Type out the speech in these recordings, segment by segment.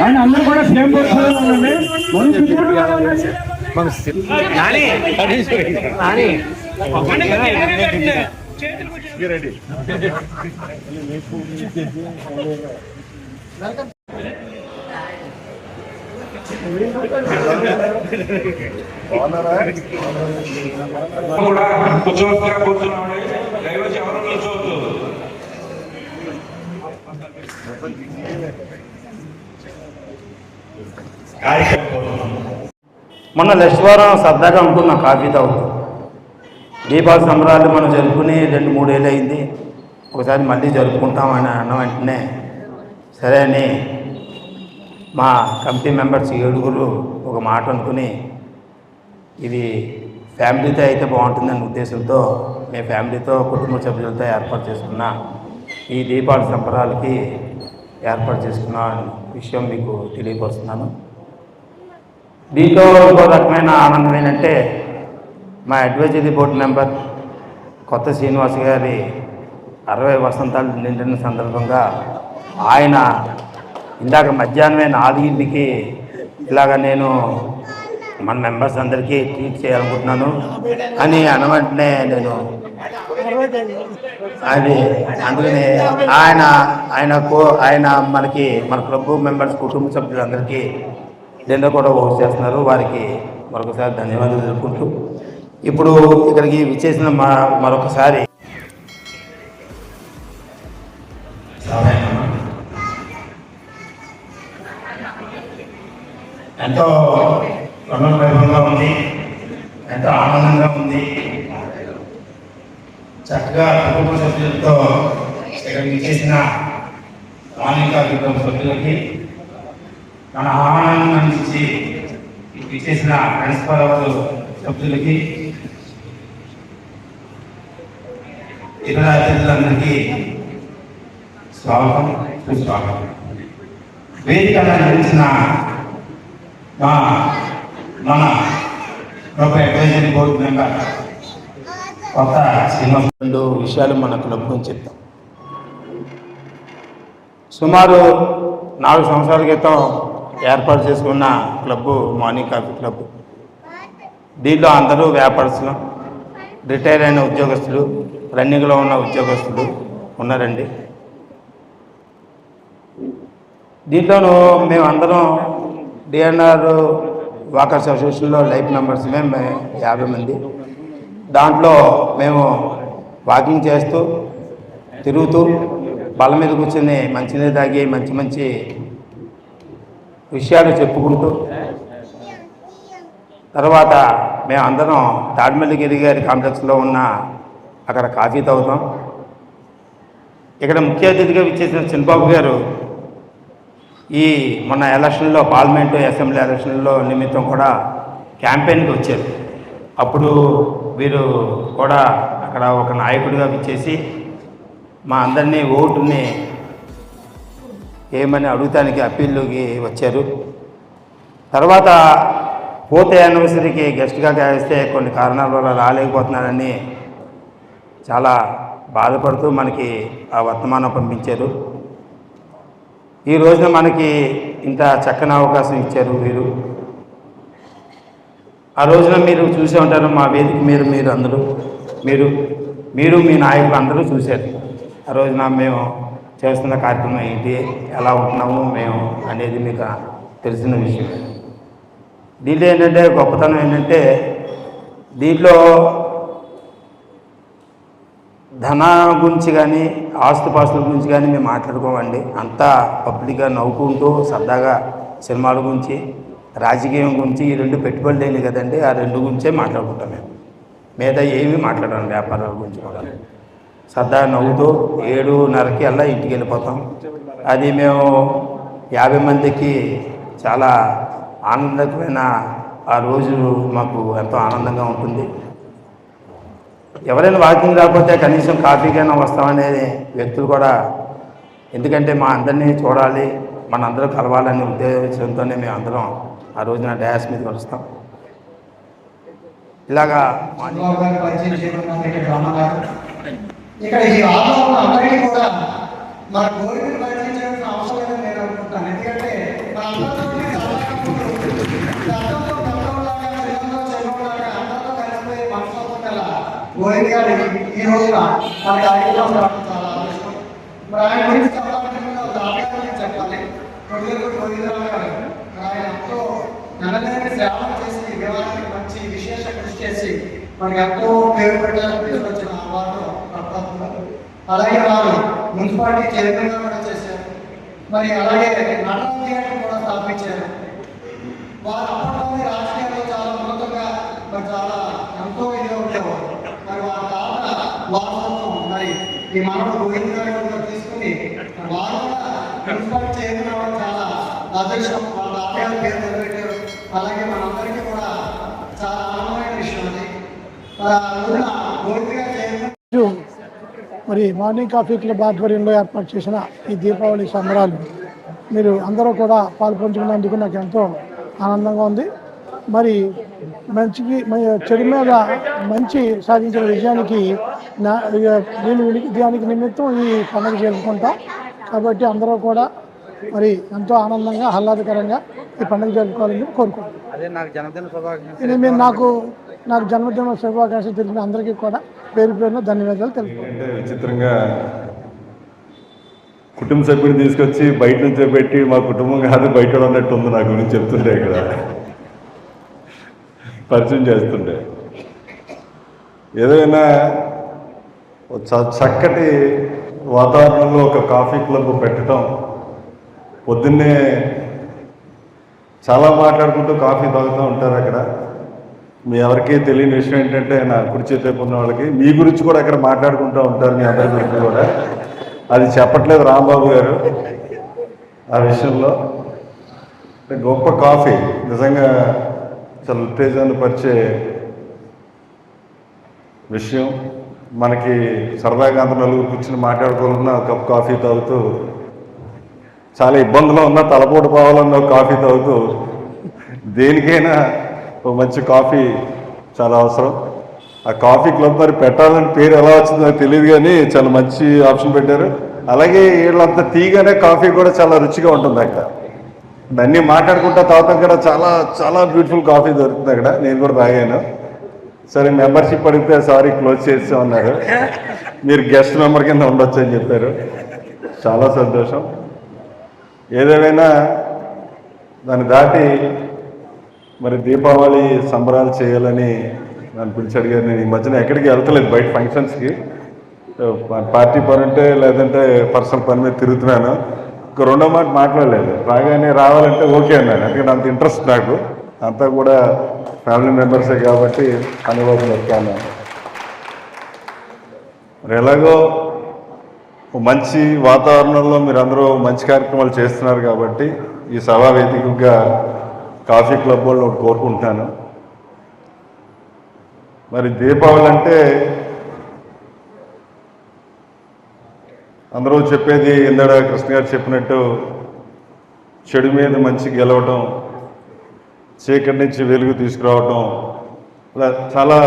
ఆయన అందరూ కూడా సేమ్ పొజిషన్ ఉండండి మనం చుట్టుముట్టుగా ఉండండి కూడా దయవచ్చి ఎవరు మొన్న లక్ష్మీవారం సరదాగా అనుకున్నాం కాఫీ తాగుతూ దీపావళి సంబరాలు మనం జరుపుకుని రెండు మూడేళ్ళు అయింది. ఒకసారి మళ్ళీ జరుపుకుంటామని అన్న వెంటనే సరే అని మా కమిటీ మెంబర్స్ ఏడుగురు ఒక మాట అనుకుని ఇది ఫ్యామిలీతో అయితే బాగుంటుందనే ఉద్దేశంతో మేము ఫ్యామిలీతో కుటుంబ సభ్యులతో ఏర్పాటు చేసుకున్న ఈ దీపావళి సంబరాలకి ఏర్పాటు చేసుకున్న విషయం మీకు తెలియపరుస్తున్నాను. దీంట్లో ఇంకో రకమైన ఆనందం ఏంటంటే మా అడ్వైజరీ బోర్డు మెంబర్ కొత్త శ్రీనివాస్ గారి అరవై వసంతాలు నిండిన సందర్భంగా ఆయన ఇందాక మధ్యాహ్నమే నాలుగింటికి ఇలాగ నేను మన మెంబర్స్ అందరికీ ట్రీట్ చేయాలనుకుంటున్నాను. అని అనవంటనే నేను అది అందుకని ఆయన ఆయనకు ఆయన మనకి మన క్లబ్ మెంబర్స్ కుటుంబ సభ్యులందరికీ డిన్నర్ కూడా హోస్ట్ చేస్తున్నారు. వారికి మరొకసారి ధన్యవాదాలు తెలుపుకుంటూ ఇప్పుడు ఇక్కడికి విచ్చేసిన మా మరొకసారి ఎంతో ఉంది ఎంతో ఆనందంగా ఉంది. చక్కగా కుటుంబ సభ్యులతో ఇక్కడికి చేసిన మాలిక కుటుంబ సభ్యులకి తన ఆహ్వానాన్ని అందించి ఇక్కడికి చేసిన ప్రిన్సిపల్ సభ్యులకి ఇతర అతిథులందరికీ స్వాగతం సుస్వాగతం. వేదిక అందించిన మా మన ప్రభుత్వ అడ్వైజరీ బోర్డు మెంబర్ కొత్త శ్రీనివాస్ రెండు విషయాలు మన క్లబ్ గురించి చెప్తాం. సుమారు నాలుగు సంవత్సరాల క్రితం ఏర్పాటు చేసుకున్న క్లబ్బు మార్నింగ్ కాఫీ క్లబ్. దీంట్లో అందరూ వ్యాపారస్తులు రిటైర్ అయిన ఉద్యోగస్తులు రన్నింగ్లో ఉన్న ఉద్యోగస్తులు ఉన్నారండి. దీంట్లోనూ మేమందరం డిఎన్ఆర్ వాకర్స్ అసోసియేషన్లో లైఫ్ మెంబర్స్. మేము యాభై మంది. దాంట్లో మేము వాకింగ్ చేస్తూ తిరుగుతూ బల మీద కూర్చొని మంచినీరు తాగి మంచి మంచి విషయాలు చెప్పుకుంటూ తర్వాత మేము అందరం తాడిమల్లిగిరి గారి కాంప్లెక్స్లో ఉన్న అక్కడ కాఫీ తాగుతాం. ఇక్కడ ముఖ్య అతిథిగా విచ్చేసిన చిన్నబాబు గారు ఈ మొన్న ఎలక్షన్లో పార్లమెంటు అసెంబ్లీ ఎలక్షన్లో నిమిత్తం కూడా క్యాంపెయిన్కి వచ్చారు. అప్పుడు వీరు కూడా అక్కడ ఒక నాయకుడిగా విచ్చేసి మా అందరినీ ఓటుని ఏమని అడుగుతానికి అప్పీల్లోకి వచ్చారు. తర్వాత పోతే యానివర్సరీకి గెస్ట్గా వేస్తే కొన్ని కారణాల వల్ల రాలేకపోతున్నారని చాలా బాధపడుతూ మనకి ఆ వర్తమానం పంపించారు. ఈ రోజున మనకి ఇంత చక్కని అవకాశం ఇచ్చారు వీరు. ఆ రోజున మీరు చూసే ఉంటారు మా వేదిక మీద మీరు అందరూ మీరు మీరు మీ నాయకులు అందరూ చూశారు. ఆ రోజున మేము చేస్తున్న కార్యక్రమం ఏంటి ఎలా ఉంటున్నాము మేము అనేది మీకు తెలిసిన విషయం. దీంట్లో ఏంటంటే గొప్పతనం ఏంటంటే దీంట్లో ధన గురించి కానీ ఆస్తుపాస్తుల గురించి కానీ మేము మాట్లాడుకోమండి. అంతా పబ్లిక్గా నవ్వుకుంటూ సరదాగా సినిమాల గురించి రాజకీయం గురించి ఈ రెండు పెట్టుబడులు లేని కదండి ఆ రెండు గురించే మాట్లాడుకుంటాం మేము. మిగతా ఏమీ మాట్లాడాం వ్యాపారాల గురించి కూడా. సరదా నవ్వుతూ ఏడున్నరకి అలా ఇంటికి వెళ్ళిపోతాం. అది మేము యాభై మందికి చాలా ఆనందకరమైన ఆ రోజు మాకు ఎంతో ఆనందంగా ఉంటుంది. ఎవరైనా వాకింగ్ రాకపోతే కనీసం కాఫీకైనా వస్తామనే వ్యక్తులు కూడా ఎందుకంటే మా అందరినీ చూడాలి మన అందరూ కలవాలనే ఉద్దేశంతోనే మేము అందరం ఆ రోజున డ్యాస్ మీద కలుస్తాం. ఇలాగా ఇక్కడ ఈ ఆందోళన అందరికీ కూడా మన అవసరం లేదని నేను అనుకుంటాను. ఎందుకంటే మన అందరితో గోవింద్ గారు ఈ రోజున మన కార్యక్రమం చాలా మరి ఆయన గురించి చెప్పాలంటే ముందు ఒక ఆటగారి గురించి చెప్పాలి కొడుకు గోవిందరావు గారు ఆయన ఎంతో నన్నలేని సేవ చేసి దేవాలయానికి మంచి విశేష కృషి చేసి మనకి ఎంతో పేరు పెట్టడానికి తీసుకొచ్చిన వారు ప్రతాప్ అలాగే వారు మున్సిపాలిటీ చైర్మన్గా కూడా చేశారు. మరి అలాగే నటన థియేటర్ కూడా స్థాపించారు. వారు అప్పట్లోనే రాజకీయాల్లో చాలా ఉన్నతంగా మరి చాలా ఎంతో ఇదిగా ఉండేవారు. మరి వారి తాత వారసత్వం. మరి ఈ మనవడు గోవింద్ గారి కూడా తీసుకుని వారు కూడా మున్సిపాలిటీ చైర్మన్ అవ్వడం చాలా అదృష్టం వాళ్ళ తాతగారి పేరు నిలబెట్టారు అలాగే మనందరికీ కూడా చాలా ఆనందమైన విషయం అది. మరి మార్నింగ్ కాఫీ క్లబ్ ఆధ్వర్యంలో ఏర్పాటు చేసిన ఈ దీపావళి సంబరాలు మీరు అందరూ కూడా పాల్పంచుకున్నందుకు నాకు ఎంతో ఆనందంగా ఉంది. మరి మంచికి చెడు మీద మంచి సాధించిన విజయానికి నా దీని దానికి నిమిత్తం ఈ పండుగ జరుపుకుంటాం. కాబట్టి అందరూ కూడా మరి ఎంతో ఆనందంగా ఆహ్లాదకరంగా ఈ పండుగ జరుపుకోవాలని కోరుకుంటున్నాం. అదే నాకు జన్మదిన శుభాకాంక్షలు ఇది మీరు నాకు నాకు జన్మదిన శుభాకాంక్షలు తెలిపిన అందరికీ కూడా పేరు పేరున ధన్యవాదాలు తెలుపుతున్నాను విచిత్రంగా కుటుంబ సభ్యుని తీసుకొచ్చి బయట నుంచే పెట్టి మా కుటుంబం కాదు బయట ఉన్నట్టు ఉంది నా గురించి చెప్తుంటే ఇక్కడ. పరిచయం చేస్తుంటే ఏదైనా చక్కటి వాతావరణంలో ఒక కాఫీ క్లబ్ పెట్టడం పొద్దున్నే చాలా మాట్లాడుకుంటూ కాఫీ తాగుతూ ఉంటారు అక్కడ. మీ ఎవరికి తెలియని విషయం ఏంటంటే నా కుడి ఉన్న వాళ్ళకి మీ గురించి కూడా అక్కడ మాట్లాడుకుంటూ ఉంటారు మీ అందరి గురించి కూడా. అది చెప్పట్లేదు రాంబాబు గారు ఆ విషయంలో. గొప్ప కాఫీ నిజంగా చాలా ఉత్తేజాన్ని పరిచే విషయం. మనకి సరదాగా అందరూ నలుగురు కూర్చుని మాట్లాడుకోవాలన్నా కప్ కాఫీ తాగుతూ చాలా ఇబ్బందులు ఉన్నా తలపోటు పోవాలన్నా ఒక కాఫీ తాగుతూ దేనికైనా ఒక మంచి కాఫీ చాలా అవసరం. ఆ కాఫీ క్లబ్ మరి పెట్టాలని పేరు ఎలా వచ్చిందో తెలియదు కానీ చాలా మంచి ఆప్షన్ పెట్టారు. అలాగే వీళ్ళంతా తీగానే కాఫీ కూడా చాలా రుచిగా ఉంటుంది అక్కడ. అన్నీ మాట్లాడుకుంటా తాగుతాం కూడా చాలా చాలా బ్యూటిఫుల్ కాఫీ దొరుకుతుంది అక్కడ. నేను కూడా తాగాను. సరే మెంబర్షిప్ అడిగితే సారీ క్లోజ్ చేసామన్నారు మీరు గెస్ట్ మెంబర్ కింద ఉండొచ్చు అని చెప్పారు. చాలా సంతోషం. ఏదేమైనా దాన్ని దాటి మరి దీపావళి సంబరాలు చేయాలని నన్ను పిలిచి అడిగారు నేను ఈ మధ్యన ఎక్కడికి వెళ్తలేదు బయట ఫంక్షన్స్కి. పార్టీ పని ఉంటే లేదంటే పర్సనల్ పని మీద తిరుగుతున్నాను. ఒక రెండో మాట మాట్లాడలేదు. రాగానే రావాలంటే ఓకే అన్నాను ఎందుకంటే అంత ఇంట్రెస్ట్ నాకు. అంతా కూడా ఫ్యామిలీ మెంబర్సే కాబట్టి అనుభవం చెప్తాను మరి ఎలాగో మంచి వాతావరణంలో మీరు అందరూ మంచి కార్యక్రమాలు చేస్తున్నారు కాబట్టి ఈ సభా వేదికగా కాఫీ క్లబ్ వాళ్ళు ఒకటి కోరుకుంటున్నాను. మరి దీపావళి అంటే అందరూ చెప్పేది ఇందాడ కృష్ణ గారు చెప్పినట్టు చెడు మీద మంచి గెలవటం చీకటి నుంచి వెలుగు తీసుకురావటం ఇలా చాలా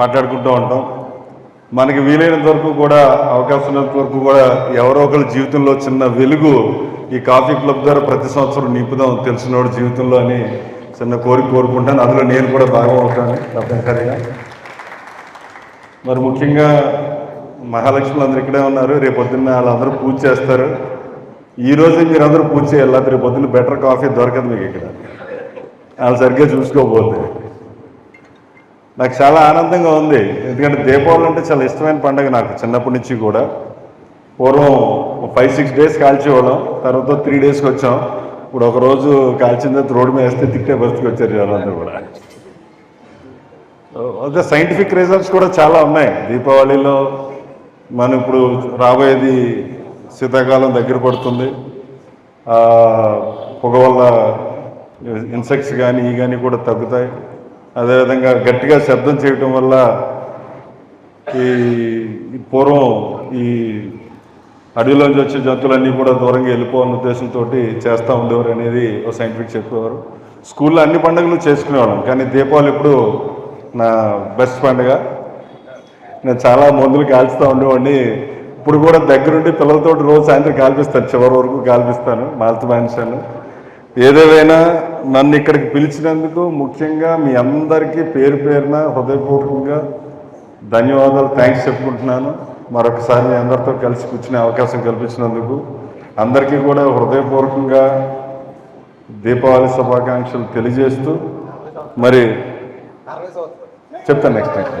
మాట్లాడుకుంటూ ఉంటాం. మనకి వీలైనంత వరకు కూడా అవకాశం ఉన్నంత వరకు కూడా ఎవరో ఒకళ్ళ జీవితంలో చిన్న వెలుగు ఈ కాఫీ క్లబ్ ద్వారా ప్రతి సంవత్సరం నింపుదాం తెలిసినోడు జీవితంలో అని చిన్న కోరిక కోరుకుంటాను. అందులో నేను కూడా భాగం అవుతాను తప్పనిసరిగా. మరి ముఖ్యంగా మహాలక్ష్ములు అందరు ఇక్కడే ఉన్నారు. రేపు పొద్దున్న వాళ్ళందరూ పూజ చేస్తారు. ఈ రోజు మీరు అందరూ పూజ చేయాలి లేకపోతే రేపు పొద్దున్న బెటర్ కాఫీ దొరకదు మీకు ఇక్కడ. వాళ్ళు సరిగ్గా చూసుకోబోతే నాకు చాలా ఆనందంగా ఉంది. ఎందుకంటే దీపావళి అంటే చాలా ఇష్టమైన పండుగ నాకు చిన్నప్పటి నుంచి కూడా. పూర్వం ఫైవ్ సిక్స్ డేస్ కాల్చేవాళ్ళం. తర్వాత త్రీ డేస్కి వచ్చాం. ఇప్పుడు ఒక రోజు కాల్చిన తర్వాత రోడ్డు మీద వేస్తే తిట్టే పరిస్థితికి వచ్చారు జనాలందరూ కూడా. అదే సైంటిఫిక్ రీజన్స్ కూడా చాలా ఉన్నాయి. దీపావళిలో మనం ఇప్పుడు రాబోయేది శీతాకాలం దగ్గర పడుతుంది. పొగ వల్ల ఇన్సెక్ట్స్ కానీ ఈ కానీ కూడా తగ్గుతాయి. అదేవిధంగా గట్టిగా శబ్దం చేయటం వల్ల ఈ పూర్వం ఈ అడవిలోంచి వచ్చే జంతువులన్నీ కూడా దూరంగా వెళ్ళిపోవాలన్న ఉద్దేశంతో చేస్తూ ఉండేవారు అనేది ఒక సైంటిఫిక్ చెప్పేవారు. స్కూల్లో అన్ని పండుగలు చేసుకునేవాళ్ళం కానీ దీపావళి ఇప్పుడు నా బెస్ట్ పండుగ. నేను చాలా మందులు కాల్చుతూ ఉండేవాడిని. ఇప్పుడు కూడా దగ్గరుండి పిల్లలతో రోజు సాయంత్రం కాల్పిస్తాను చివరి వరకు కాల్పిస్తాను మాల్త మానేశాను ఏదేమైనా నన్ను ఇక్కడికి పిలిచినందుకు ముఖ్యంగా మీ అందరికీ పేరు పేరున హృదయపూర్వకంగా ధన్యవాదాలు థ్యాంక్స్ చెప్పుకుంటున్నాను. మరొకసారి మీ అందరితో కలిసి కూర్చునే అవకాశం కల్పించినందుకు అందరికీ కూడా హృదయపూర్వకంగా దీపావళి శుభాకాంక్షలు తెలియజేస్తూ మరి చెప్తాను next next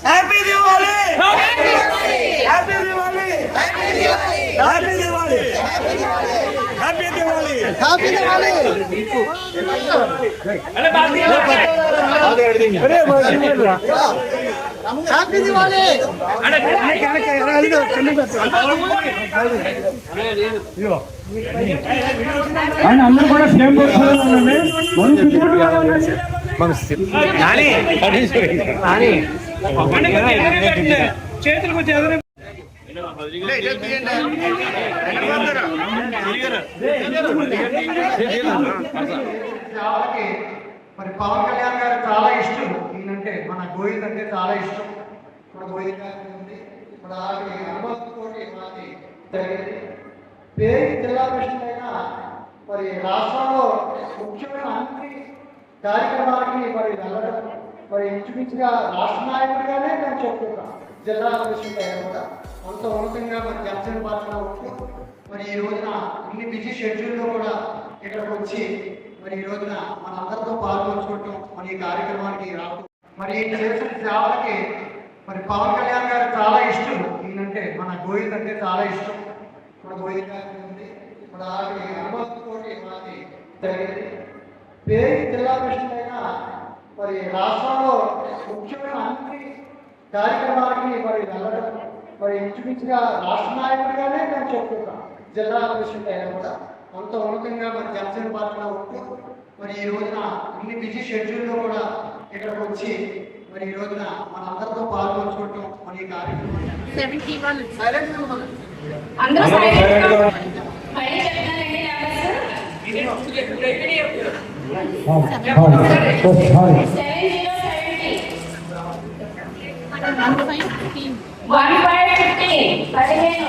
happy Diwali happy Diwali happy Diwali happy Diwali happy Diwali happy Diwali happy Diwali আরে বাদ দিয়ে আরে বাদ দিয়ে అందరూ కూడా సేమ్ చేతులకు చేతులు వాళ్ళకి మరి పవన్ కళ్యాణ్ గారు చాలా ఇష్టం. ఈయనంటే మన గోవింద్ అంటే చాలా ఇష్టం. మన గోవింద్ గారి ఉంది మన ఆవిడ అనుభవంతోటి మాది జరిగింది. పేరు జిల్లా పరిషత్ మరి రాష్ట్రంలో ముఖ్యమైన అన్ని కార్యక్రమాలకి మరి వెళ్ళడం మరి ఇంచుమించుగా రాష్ట్ర నాయకుడిగానే నేను చెప్తున్నాను జిల్లా పరిషత్ కూడా అంత ఉన్నతంగా మరి జనసేన పార్టీలో ఉంటూ మరి ఈ రోజున ఇన్ని బిజీ షెడ్యూల్లో కూడా ఇక్కడికి వచ్చి మరి ఈ రోజున మనందరితో పాల్గొంచుకోవటం మన ఈ కార్యక్రమానికి రావడం. మరి ఈ చేసిన సేవలకి మరి పవన్ కళ్యాణ్ గారు చాలా ఇష్టం. ఈయనంటే మన గోవింద్ అంటే చాలా ఇష్టం. మన గోవింద్ గారి ఉంది. మన ఆవిడ అనుభవంతోటి మాది జరిగింది. పేరు జిల్లా పరిషత్ అయినా మరి రాష్ట్రంలో ముఖ్యమైన అన్ని కార్యక్రమాలకి మరి వెళ్ళడం మరి ఇంచుమించుగా రాష్ట్ర నాయకుడిగానే నేను చెప్తున్నాను. జిల్లా పరిషత్ అయినా కూడా. అంత ఉన్నతంగా మరి జనసేన పార్టీలో ఉంటూ మరి ఈ రోజున ఇన్ని బిజీ షెడ్యూల్లో కూడా ఇక్కడికి వచ్చి మరి ఈ రోజున మనందరితో పాల్గొంచుకోవటం మరి ఈ కార్యక్రమం అందరూ సైలెంట్ వన్ ఫిఫ్టీన్ పదిహేను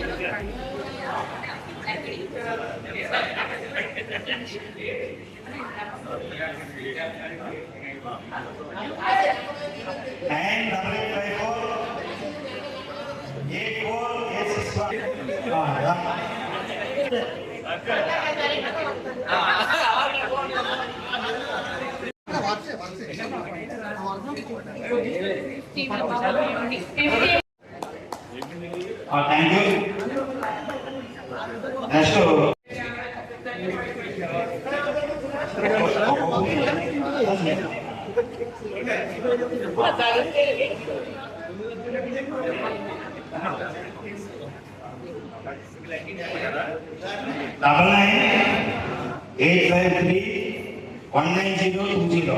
and double by four, eight four, eight six one. Ah, yeah. Ah, thank you. Next. Double nine eight five three one nine zero two zero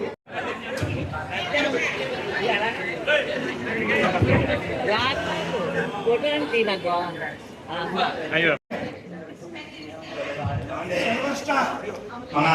five zero triple two మన